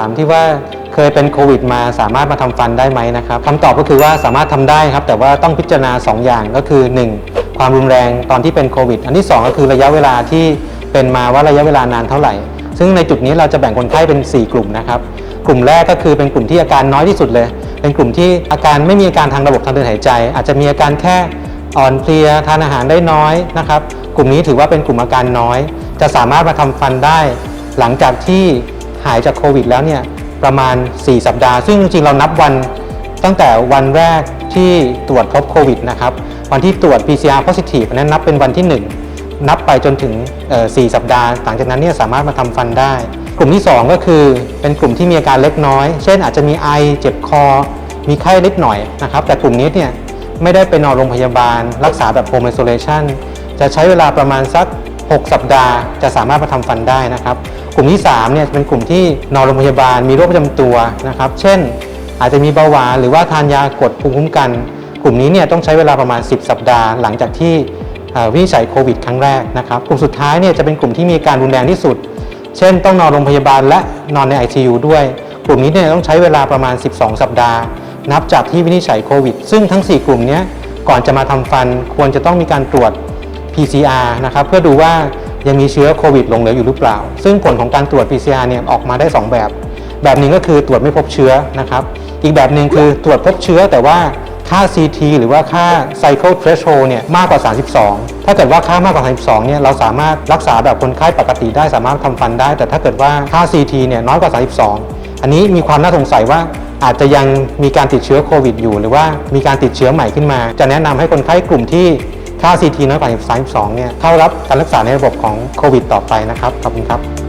ามที่ว่าเคยเป็นโควิดมาสามารถมาทำฟันได้ไหมนะครับคำตอบก็คือว่าสามารถทำได้ครับ แต่ว่าต้องพิจารณา 2 อย่างก็คือ 1. ความรุนแรงตอนที่เป็นโควิด อันที่ 2 ก็คือระยะเวลาที่เป็นมาว่าระยะเวลานานเท่าไหร่ ซึ่งในจุดนี้เราจะแบ่งคนไข้เป็น 4 กลุ่มนะครับ กลุ่มแรกก็คือเป็นกลุ่มที่อาการน้อยที่สุดเลย เป็นกลุ่มที่อาการไม่มีอาการทางระบบทางเดินหายใจ อาจจะมีอาการแค่อ่อนเพลียทานอาหารได้น้อยนะครับ กลุ่มนี้ถือว่าเป็นกลุ่มอาการน้อย จะสามารถมาทำฟันได้ หลังจากที่ หายจากโควิดแล้วเนี่ยประมาณ 4 สัปดาห์ ซึ่งจริงๆเรานับวันตั้งแต่วันแรกที่ตรวจพบโควิดนะครับวันที่ตรวจ PCR positive นั้นนับเป็นวันที่ 1 นับไปจนถึงเอ่อ4สัปดาห์ หลังจากนั้นเนี่ยสามารถมาทำฟันได้ กลุ่มที่ 2 ก็คือเป็นกลุ่มที่มีอาการเล็กน้อย เช่นอาจจะมีไอเจ็บคอ มีไข้เล็กหน่อยนะครับแต่กลุ่มนี้เนี่ยไม่ได้ไปนอนโรงพยาบาล รักษาแบบ home isolation จะใช้เวลาประมาณสัก 6 สัปดาห์ จะสามารถมาทำฟันได้นะครับ กลุ่มที่3เนี่ยเป็นกลุ่มที่นอนโรงพยาบาลมีโรคประจำตัวนะครับ เช่น อาจจะมีเบาหวานหรือว่าทานยากดภูมิคุ้มกัน กลุ่มนี้เนี่ยต้องใช้เวลาประมาณ 10 สัปดาห์ หลังจากที่วินิจฉัยโควิดครั้งแรกนะครับ กลุ่มสุดท้ายเนี่ยจะเป็นกลุ่มที่มีการรุนแรงที่สุด เช่น ต้องนอนโรงพยาบาลและนอนใน ICU ด้วย กลุ่มนี้เนี่ยต้องใช้เวลาประมาณ 12 สัปดาห์ นับจากที่วินิจฉัยโควิด ซึ่งทั้ง 4 กลุ่มนี้ก่อนจะมาทำฟันควรจะต้องมีการตรวจ PCR นะครับเพื่อดูว่า ยังมีเชื้อโควิดหลงเหลืออยู่หรือเปล่า ซึ่งผลของการตรวจ PCR เนี่ยออกมาได้ 2 แบบ แบบหนึ่งก็คือตรวจไม่พบเชื้อนะครับ อีกแบบหนึ่งคือตรวจพบเชื้อแต่ว่าค่า CT หรือว่าค่า Cycle Threshold เนี่ยมากกว่า 32 ถ้าเกิดว่าค่ามากกว่า 32 เนี่ยเราสามารถรักษาแบบคนไข้ปกติได้สามารถทำฟันได้ แต่ถ้าเกิดว่าค่า CT เนี่ยน้อยกว่า 32 อันนี้มีความน่าสงสัยว่าอาจจะยังมีการติดเชื้อโควิดอยู่ หรือว่ามีการติดเชื้อใหม่ขึ้นมา จะแนะนำให้คนไข้กลุ่มที่ ค่า CT น้อยกว่า32เนี่ยเข้ารับการรักษาในระบบของโควิด ต่อไปนะครับ ขอบคุณครับ